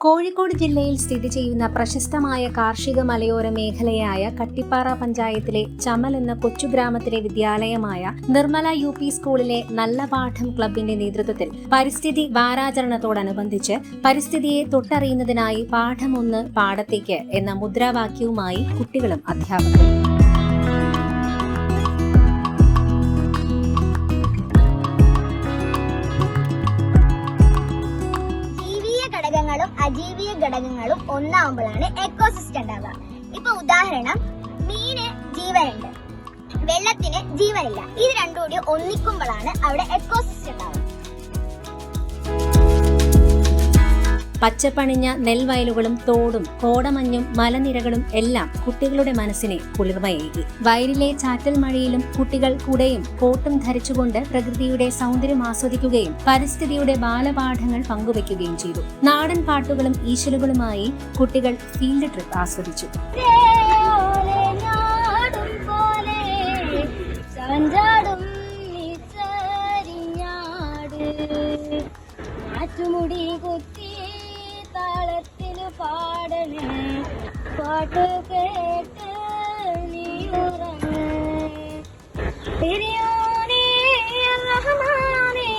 കോഴിക്കോട് ജില്ലയിൽ സ്ഥിതി ചെയ്യുന്ന പ്രശസ്തമായ കാർഷിക മലയോര മേഖലയായ കട്ടിപ്പാറ പഞ്ചായത്തിലെ ചമൽ എന്ന കൊച്ചു ഗ്രാമത്തിലെ വിദ്യാലയമായ നിർമ്മല യു പി സ്കൂളിലെ നല്ല പാഠം ക്ലബിന്റെ നേതൃത്വത്തിൽ പരിസ്ഥിതി വാരാചരണത്തോടനുബന്ധിച്ച് പരിസ്ഥിതിയെ തൊട്ടറിയുന്നതിനായി പാഠമൊന്ന് പാടത്തേക്ക് എന്ന മുദ്രാവാക്യവുമായി കുട്ടികളും അധ്യാപകരും അജീവീയ ഘടകങ്ങളും ഒന്നാവുമ്പോഴാണ് എക്കോസിസ്റ്റം ഉണ്ടാവുക. ഇപ്പൊ ഉദാഹരണം മീന് ജീവനുണ്ട്. വെള്ളത്തിന് ജീവനില്ല. ഇത് രണ്ടും കൂടി ഒന്നിക്കുമ്പോഴാണ് അവിടെ എക്കോസിസ്റ്റം ഉണ്ടാവുക. പച്ചപ്പണിഞ്ഞ നെൽവയലുകളും തോടും കോടമഞ്ഞും മലനിരകളും എല്ലാം കുട്ടികളുടെ മനസ്സിനെ കുളിർമയേകി. വയലിലെ ചാറ്റൽ മഴയിലും കുട്ടികൾ കുടയും കോട്ടും ധരിച്ചുകൊണ്ട് പ്രകൃതിയുടെ സൗന്ദര്യം ആസ്വദിക്കുകയും പരിസ്ഥിതിയുടെ ബാലപാഠങ്ങൾ പങ്കുവയ്ക്കുകയും ചെയ്തു. നാടൻ പാട്ടുകളും ഈശ്വലുകളുമായി കുട്ടികൾ ഫീൽഡ് ട്രിപ്പ് ആസ്വദിച്ചു. കുത്തി താളത്തിന് பாட்டு கேட்டு நீ உறங்கு. பெரியோனே ரஹமானே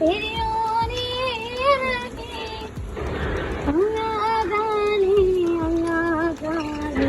பெரியோனே அல்லாதானே அல்லாதானே